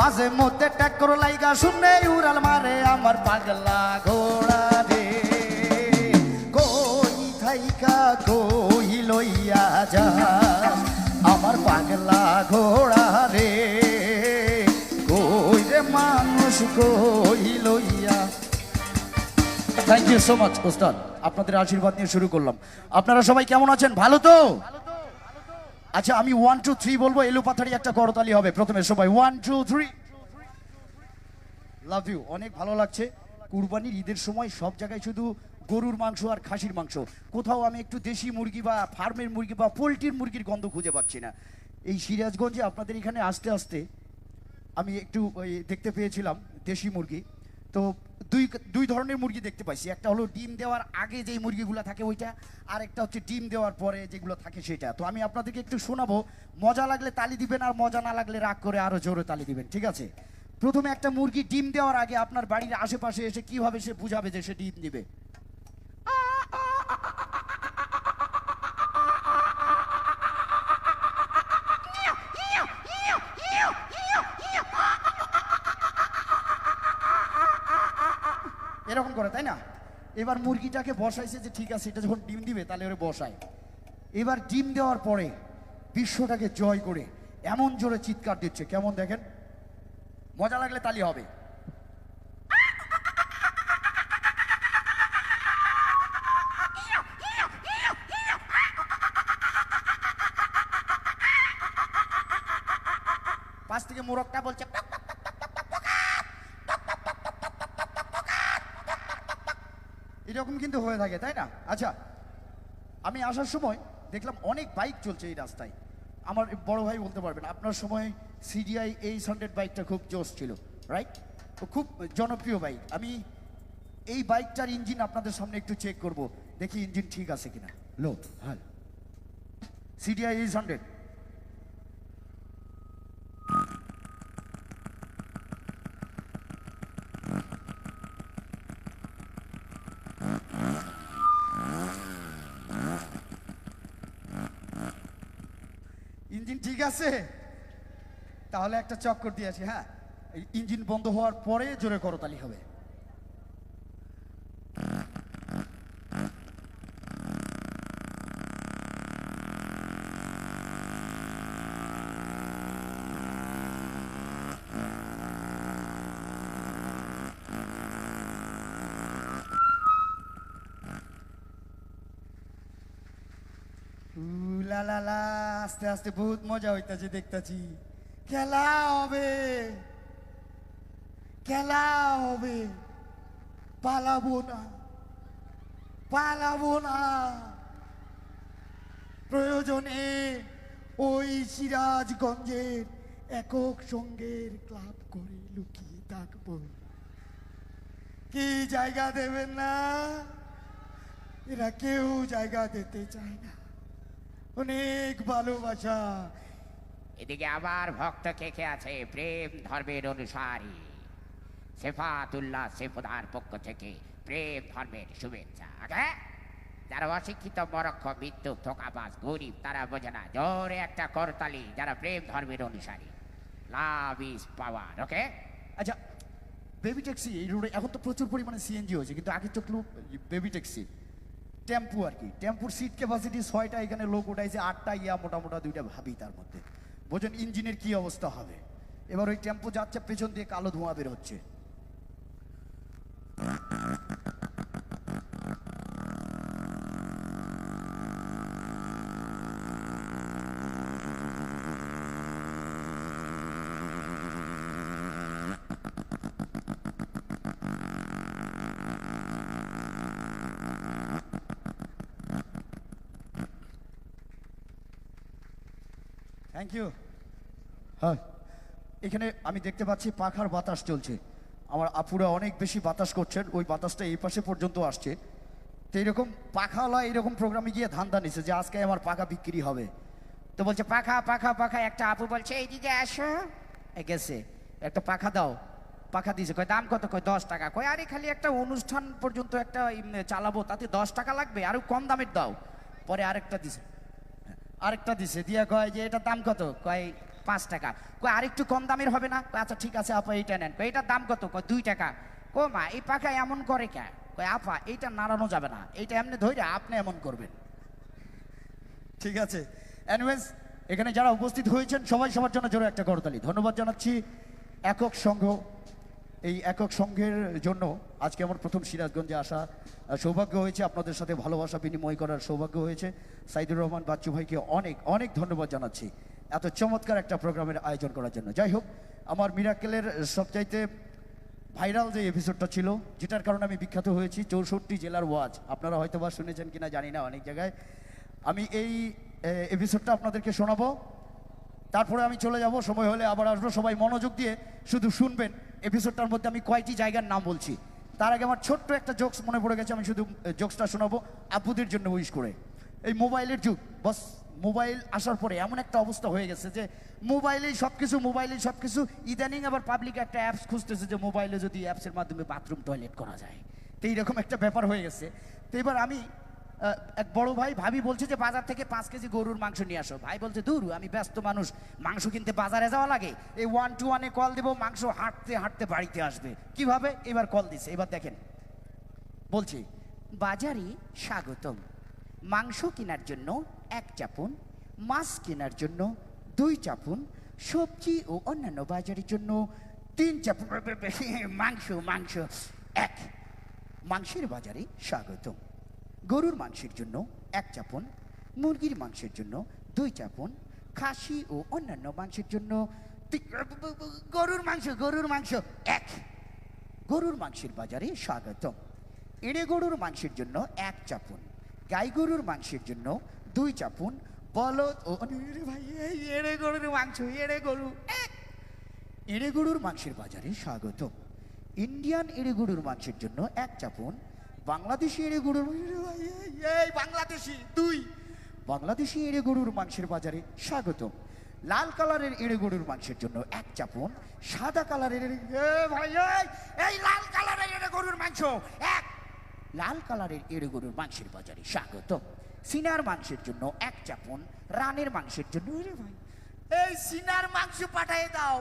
মাঝে মধ্যে ট্যাক্কর লাইগা, শুনে উড়াল মারে আমার পাগলা ঘোড়া রে। কই থাইকা, কই লইয়া যা, আমার পাগলা ঘোড়া রে। কই রে মানুষ, কই লইয়া। থ্যাংক ইউ সো মাচ ওস্তাদ আপনাদের আশীর্বাদ নিয়ে শুরু করলাম। আপনারা সবাই কেমন আছেন? ভালো তো? আচ্ছা আমি ওয়ান টু থ্রি বলব, এলু পাথারি একটা করতালি হবে। প্রথমে সবাই one two three love you অনেক ভালো লাগছে। কুরবানির ঈদের সময় সব জায়গায় শুধু গরুর মাংস আর খাসির মাংস। কোথাও আমি একটু দেশি মুরগি বা ফার্মের মুরগি বা পোলট্রির মুরগির গন্ধ খুঁজে পাচ্ছি না। এই সিরাজগঞ্জে আপনাদের এখানে আস্তে আস্তে আমি একটু দেখতে পেয়েছিলাম দেশি মুরগি। তো দুই দুই ধরনের মুরগি দেখতে পাইছি। একটা হলো ডিম দেওয়ার আগে যেই মুরগিগুলো থাকে ওইটা, আর একটা হচ্ছে ডিম দেওয়ার পরে যেগুলো থাকে সেটা। তো আমি আপনাদেরকে একটু শোনাবো, মজা লাগলে তালি দিবেন আর মজা না লাগলে রাগ করে আরও জোরে তালি দিবেন, ঠিক আছে? প্রথমে একটা মুরগি ডিম দেওয়ার আগে আপনার বাড়ির আশেপাশে এসে কীভাবে সে বুঝাবে যে সে ডিম দিবে? এরকম করে, তাই না? এবার মুরগিটাকে বসাইছে যে ঠিক আছে, এটা যখন ডিম দিবে, তাহলে ওরে বসায়। এবার ডিম দেওয়ার পরে বিশ্বটাকে জয় করে এমন জোরে চিৎকার দিচ্ছে। কেমন দেখেন? মজা লাগলে তালি হবে। পাশ থেকে মোরগটা বলছে এরকম কিন্তু হয়ে থাকে, তাই না? আচ্ছা আমি আসার সময় দেখলাম অনেক বাইক চলছে এই রাস্তায়। আমার বড় ভাই বলতে পারবেন, আপনার সময় সিডিআই এইচ হান্ড্রেড বাইকটা খুব জোশ ছিল রাইট খুব জনপ্রিয় বাইক আমি এই বাইকটার ইঞ্জিন আপনাদের সামনে একটু চেক করব, দেখি ইঞ্জিন ঠিক আছে কিনা। লো হ্যাঁ সিডিআই এইচ হান্ড্রেড ইঞ্জিন ঠিক আছে? তাহলে একটা চক্কর দিয়েছি হ্যাঁ? ইঞ্জিন বন্ধ হওয়ার পরে জোরে করতালি হবে। লা লা লা আস্তে আস্তে বহুত মজা হইতাছে দেখতাছি। খেলা হবে। খেলা হবে। পালাবো না। পালাবো না। প্রয়োজনে ওই সিরাজগঞ্জের একক সঙ্গের ক্লাব করে লুকিয়ে থাকব। কি জায়গা দেবেন না? এরা কেউ জায়গা দিতে চায় না। অনেক ভালোবাসা। এদিকে আবার ভক্ত কে কে আছে? প্রেম ধর্মের অনুসারী। সেফাতুল্লাহ সেফুদার পক্ষ থেকে প্রেম ধর্মের শুভেচ্ছা। আগে? যারা অশিক্ষিত মরক্ষ মৃত্যু থোকাবাস গরিব তারা বোঝে না। জোরে একটা করতালি যারা প্রেম ধর্মের অনুসারী। Love is power okay? আচ্ছা বেবি ট্যাক্সি এই রোডে এখন তো প্রচুর পরিমাণে সিএনজি হয়েছে কিন্তু আগে তো বেবি ট্যাক্সি। টেম্পু আর কি। টেম্পুর সিট ক্যাপাসিটি ছয়টা, এখানে লোক উঠাইছে আটটা, ইয়া মোটা মোটা দুইটা ভাবি তার মধ্যে। বোঝেন, ইঞ্জিনের কি অবস্থা হবে? এবার ওই টেম্পু যাচ্ছে, পেছন দিয়ে কালো ধোঁয়া বের হচ্ছে। থ্যাংক ইউ হ্যাঁ এখানে আমি দেখতে পাচ্ছি পাখার বাতাস চলছে। আমার আপুরা অনেক বেশি বাতাস করছেন, ওই বাতাসটা এই পাশে পর্যন্ত আসছে। তো এইরকম পাখাওয়ালা এরকম প্রোগ্রামে গিয়ে ধান্দা নিছে যে আজকে আমার পাখা বিক্রি হবে। তো বলছে, পাখা পাখা পাখা। একটা আপু বলছে এইদিকে আসো। গেছে। একটা পাখা দাও। পাখা দিয়েছে কয়, দাম কত? কয়, দশ টাকা। কয়, আরে, খালি একটা অনুষ্ঠান পর্যন্ত একটা চালাবো, তাতে দশ টাকা লাগবে। আরও কম দামের দাও। পরে আরেকটা দিছে। আরেকটা দিছে, দিয়া কয় যে এটার দাম কত? কয় পাঁচ টাকা। কই আরেকটু কম দামের হবে না? আচ্ছা ঠিক আছে, আপা, এইটা নেন। কই এটার দাম কত? কই দুই টাকা। কো মা, এই পাখা এমন করে কে? কই আপা, এইটা নাড়ানো যাবে না। এইটা এমনি ধরে আপনি এমন করবেন। ঠিক আছে? এনিওয়েজ এখানে যারা উপস্থিত হয়েছেন, সবাই সবার জন্য জোরে একটা করতালি। ধন্যবাদ জানাচ্ছি। একক সংঘ এই একক সংঘের জন্য আজকে আমার প্রথম সিরাজগঞ্জে আসা সৌভাগ্য হয়েছে আপনাদের সাথে ভালোবাসা বিনিময় করার সৌভাগ্য হয়েছে। সাইদুর রহমান বাচ্চু ভাইকে অনেক অনেক ধন্যবাদ জানাচ্ছি এত চমৎকার একটা প্রোগ্রামের আয়োজন করার জন্য। যাই হোক, আমার মিরাকেলের সবচাইতে ভাইরাল যে এপিসোডটা ছিল, যেটার কারণে আমি বিখ্যাত হয়েছি, চৌষট্টি জেলার ওয়াজ। আপনারা হয়তো বা শুনেছেন কিনা জানি না অনেক জায়গায়। আমি এই এপিসোডটা আপনাদেরকে শোনাবো। তারপরে আমি চলে যাব, সময় হলে আবার আসব। সবাই মনোযোগ দিয়ে শুধু শুনবেন। এপিসোডটার মধ্যে আমি কয়টি জায়গার নাম বলছি। তার আগে আমার ছোট্ট একটা জোকস মনে পড়ে গেছে, আমি শুধু জোকসটা শোনাবো আব্বুদের জন্য উইশ করে। এই মোবাইলের যুগ বস মোবাইল আসার পরে এমন একটা অবস্থা হয়ে গেছে যে মোবাইলেই সব কিছু মোবাইলেই সব কিছু ইদানিং আবার পাবলিক একটা অ্যাপস খুঁজতেছে যে মোবাইলে যদি অ্যাপসের মাধ্যমে বাথরুম টয়লেট করা যায়। তো এইরকম একটা ব্যাপার হয়ে গেছে। তো এবার আমি এক বড় ভাই ভাবি বলছে যে বাজার থেকে পাঁচ কেজি গরুর মাংস নিয়ে আসো। ভাই বলছে, দূর, আমি ব্যস্ত মানুষ, মাংস কিনতে বাজারে যাওয়া লাগে। এই ওয়ান টু ওয়ানে কল দেবো, মাংস হাঁটতে হাঁটতে বাড়িতে আসবে। কীভাবে? এবার কল দিছে। এবার দেখেন, বলছি, বাজারে স্বাগতম। মাংস কেনার জন্য এক চাপুন, মাছ কেনার জন্য দুই চাপুন, সবজি ও অন্যান্য বাজারের জন্য তিন চাপুন। মাংস মাংস, এক। মাংসের বাজারে স্বাগতম। গরুর মাংসের জন্য এক চাপুন মুরগির মাংসের জন্য দুই চাপুন খাসি ও অন্যান্য মাংসের জন্য গরুর মাংস গরুর মাংস এক। গরুর মাংসের বাজারে স্বাগতম। এড়ে গরুর মাংসের জন্য এক চাপুন গাই গরুর মাংসের জন্য দুই চাপুন বলদ ও ভাই এড়ে গরুর মাংস এড়ে গরু এক। এড়ে গরুর মাংসের বাজারে স্বাগতম। ইন্ডিয়ান এড়ে গরুর মাংসের জন্য এক চাপুন বাংলাদেশি এড়ে গরুর ভাই, এই, বাংলাদেশি দুই। বাংলাদেশি এড়ে গরুর মাংসের বাজারে স্বাগত লাল কালারের এড়ে গরুর মাংসের জন্য এক চাপন সাদা কালারের ভাই এই, লাল কালারের এড়ে গরুর মাংস। এক। লাল কালারের এড়ে গরুর মাংসের বাজারে স্বাগত সিনার মাংসের জন্য এক চাপন রানের মাংসের জন্য এই সিনার মাংস পাঠিয়ে দাও।